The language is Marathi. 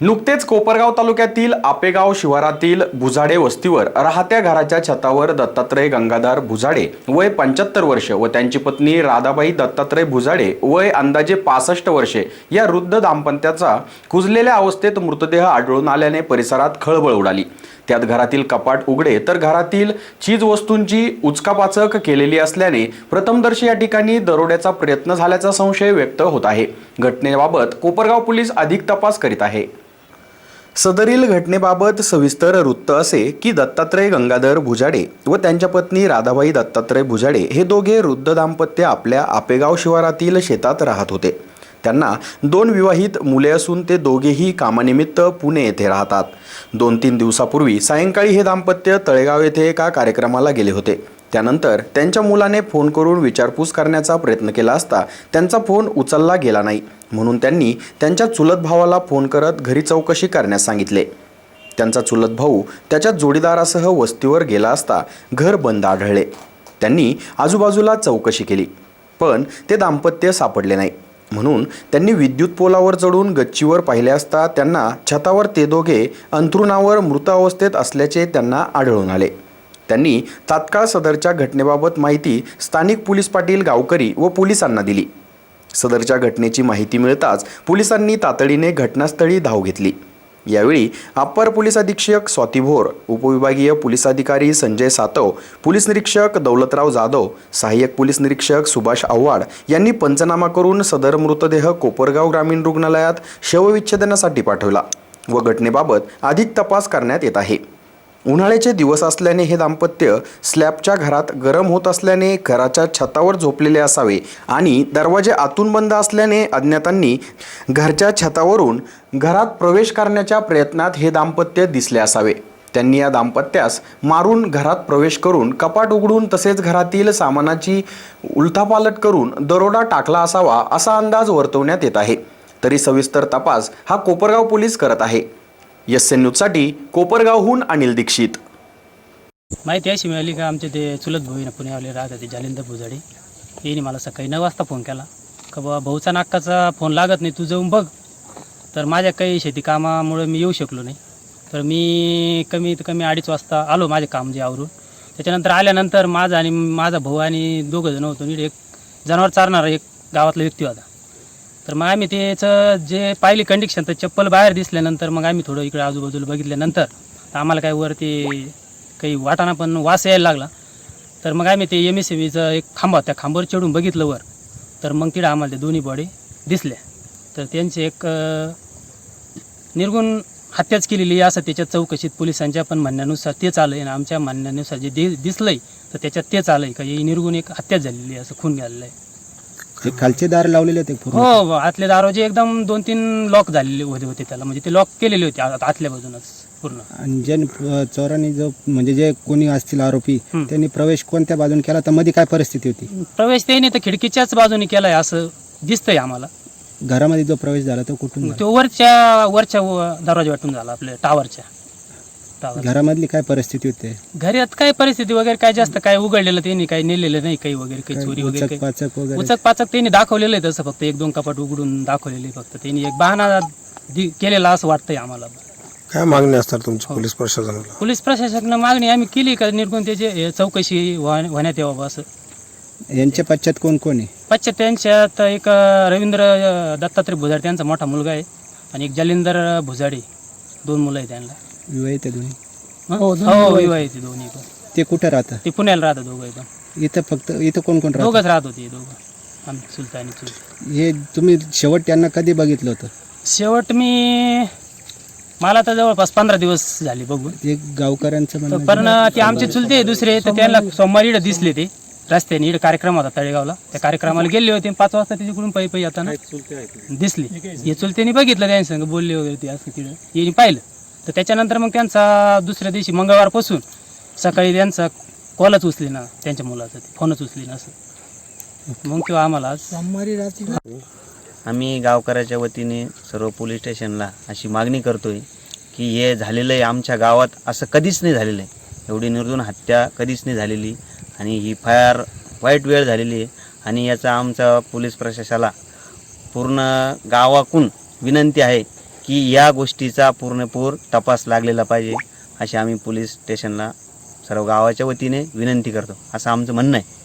नुकतेच कोपरगाव तालुक्यातील आपेगाव शिवारातील भुजाडे वस्तीवर राहत्या घराच्या छतावर दत्तात्रय गंगाधर भुजाडे वय पंच्याहत्तर वर्ष व त्यांची पत्नी राधाबाई दत्तात्रय भुजाडे वय अंदाजे पासष्ट वर्षे या वृद्ध दाम्पत्याचा कुजलेल्या अवस्थेत मृतदेह आढळून आल्याने परिसरात खळबळ उडाली. त्यात घरातील कपाट उघडे तर घरातील चीज वस्तूंची उचकापाचक केलेली असल्याने प्रथमदर्शी या ठिकाणी दरोड्याचा प्रयत्न झाल्याचा संशय व्यक्त होत आहे. घटनेबाबत कोपरगाव पोलीस अधिक तपास करीत आहे. सदरील घटनेबाबत सविस्तर वृत्त असे की दत्तात्रय गंगाधर भुजाडे व त्यांच्या पत्नी राधाबाई दत्तात्रय भुजाडे हे दोघे वृद्ध दाम्पत्य आपल्या आपेगाव शिवारातील शेतात राहत होते. त्यांना दोन विवाहित मुले असून ते दोघेही कामानिमित्त पुणे येथे राहतात. दोन तीन दिवसापूर्वी सायंकाळी हे दाम्पत्य तळेगाव येथे एका कार्यक्रमाला गेले होते. त्यानंतर त्यांच्या मुलाने फोन करून विचारपूस करण्याचा प्रयत्न केला असता त्यांचा फोन उचलला गेला नाही. म्हणून त्यांनी त्यांच्या चुलत भावाला फोन करत घरी चौकशी करण्यास सांगितले. त्यांचा चुलत भाऊ त्याच्या जोडीदारासह वस्तीवर गेला असता घर बंद आढळले. त्यांनी आजूबाजूला चौकशी केली पण ते दाम्पत्य सापडले नाही. म्हणून त्यांनी विद्युत पोलावर चढून गच्चीवर पाहिले असता त्यांना छतावर ते दोघे अंथरुणावर मृत अवस्थेत असल्याचे त्यांना आढळून आले. त्यांनी तात्काळ सदरच्या घटनेबाबत माहिती स्थानिक पोलीस पाटील गावकरी व पोलिसांना दिली. सदरच्या घटनेची माहिती मिळताच पोलिसांनी तातडीने घटनास्थळी धाव घेतली. यावेळी अप्पर पोलीस अधीक्षक स्वाती भोर उपविभागीय पोलीस अधिकारी संजय सातव पोलीस निरीक्षक दौलतराव जाधव सहाय्यक पोलीस निरीक्षक सुभाष आव्हाड यांनी पंचनामा करून सदर मृतदेह कोपरगाव ग्रामीण रुग्णालयात शवविच्छेदनासाठी पाठवला व घटनेबाबत अधिक तपास करण्यात येत आहे. उन्हाळ्याचे दिवस असल्याने हे दाम्पत्य स्लॅबच्या घरात गरम होत असल्याने घराच्या छतावर झोपलेले असावे आणि दरवाजे आतून बंद असल्याने अज्ञातांनी घरच्या छतावरून घरात प्रवेश करण्याच्या प्रयत्नात हे दाम्पत्य दिसले असावे. त्यांनी या दाम्पत्यास मारून घरात प्रवेश करून कपाट उघडून तसेच घरातील सामानाची उलथापालट करून दरोडा टाकला असावा असा अंदाज वर्तवण्यात येत आहे. तरी सविस्तर तपास हा कोपरगाव पोलीस करत आहे. एस एन न्यूजसाठी कोपरगावहून अनिल दीक्षित. माहिती अशी मिळाली का आमचे ते चुलत भाऊ आहे ना पुण्यावाले राहतात जालिंदर भुजाडे. यांनी मला सकाळी नऊ वाजता फोन केला. का बाबा भाऊचा नाक्काचा फोन लागत नाही तू जाऊन बघ. तर माझ्या काही शेती कामामुळे मी येऊ शकलो नाही. तर मी कमीत कमी अडीच वाजता आलो माझे काम जे आवरून. त्याच्यानंतर आल्यानंतर माझा आणि माझा भाऊ आणि दोघं जण होतो नीट एक जनावर चारणारा एक गावातला व्यक्ती होता. तर मग आम्ही त्याचं जे पाहिली कंडिशन तर चप्पल बाहेर दिसल्यानंतर मग आम्ही थोडं इकडे आजूबाजूला बघितल्यानंतर तर आम्हाला काय वरती काही वाटाणा पण वास यायला लागला. तर मग आम्ही ते एम एस बीचं एक खांबा त्या खांबावर चढून बघितलं वर. तर मग तिथं आम्हाला ते दोन्ही बॉडी दिसल्या तर त्यांचे एक निर्गुण हत्याच केलेली आहे असं त्याच्या चौकशीत पोलिसांच्या पण म्हणण्यानुसार तेच आलं आहे आणि आमच्या म्हणण्यानुसार जे दि दिसलंय तर त्याच्यात तेच आलं आहे का? ही निर्गुण एक हत्याच झालेली असं खून घालेलं आहे. ते खालचे दार लावलेले होते पूर्ण. हो आतले दारोजे एकदम दोन तीन लॉक झालेले होते होते त्याला. म्हणजे ते लॉक केलेले होते आत- आतल्या बाजूनच पूर्ण. आणि जे अ, चोरांनी जो म्हणजे जे कोणी असतील आरोपी हं. त्यांनी प्रवेश कोणत्या बाजून केला? तर मध्ये काय परिस्थिती होती? प्रवेश त्याने तर खिडकीच्याच बाजूने केलाय असं दिसतंय आम्हाला. घरामध्ये जो प्रवेश झाला तो कुठून झाला? तो वरच्या वरच्या व- दरवाजा वाटून झाला आपल्या टावरच्या टावर घरामधली काय परिस्थिती होते? घरात काय परिस्थिती वगैरे काय जास्त काय उघडलेलं त्यांनी काही नेलेलं नाही काही वगैरे काही चोरी वगैरे उचक काही. पाचक वगैरे? उचक पाचक त्यांनी दाखवलेलं आहे तसं फक्त एक दोन कपाट उघडून दाखवलेले आहे फक्त. त्यांनी एक बहाणा दि- केलेला असं वाटतंय आम्हाला. काय मागणी असतात तुमची पोलीस प्रशासनाला? पोलीस प्रशासनानं मागणी आम्ही केली का निर्गुण त्याचे हे चौकशी व्हा- होण्यात यावं असं. यांच्या पश्चात कोण कोण आहे? पश्चात त्यांच्यात एक अं, रवींद्र अं, दत्तात्रय भुजाडे त्यांचा मोठा मुलगा आहे. आणि एक जालिंदर भुजाडे दोन मुलं आहेत त्यांना. विवाहित आहे दोन्ही? हं? हो विवाहित आहे दोन्ही पण. ते कुठं राहतं? ते पुण्याला राहतात दोघं एकदम इथं फक्त इथं कोण कोण राहतं? दोघंच राहत होते हे दोघं. आम्ही चुलता आणि चुलत हे तुम्ही शेवट त्यांना कधी बघितलं होतं? शेवट मी मला तर जवळपास पंधरा दिवस झाले बघून. ते गावकऱ्यांचं तर म्हणणं पण ते आमचे चुलते आहे दुसरे तर त्यांना सोमवारी इकडे दिसले ते. रस्त्याने इकडे कार्यक्रम होता तळेगावला. त्या कार्यक्रमाला गेले होते पाच वाजता ते तिकडून पायी पायी येताना दिसले. हे चुलत्यांनी बघितलं त्यांच्या संग बोलले वगैरे ते असं तिकडं यांनी पाहिलं. तर त्याच्यानंतर मग त्यांचा दुसऱ्या दिवशी मंगळवारपासून सकाळी त्यांचा कॉलच उचले ना त्यांच्या मुलाचा फोनच उचले ना असं. मग तेव्हा आम्हाला आज आम्ही गावकऱ्याच्या वतीने सर्व पोलीस स्टेशनला अशी मागणी करतोय की हे झालेलं आहे आमच्या गावात असं कधीच नाही झालेलं आहे. एवढी निर्दून हत्या कधीच नाही झालेली आणि ही फार वाईट वेळ झालेली आहे आणि याचा आमच्या पोलीस प्रशासनाला पूर्ण गावाकून विनंती आहे की या गोष्टीचा पूर्णपूर तपास लागलेला पाहिजे अशी आम्ही पोलीस स्टेशनला सर्व गावाच्या वतीने विनंती करतो. असं आमचं म्हणणं आहे.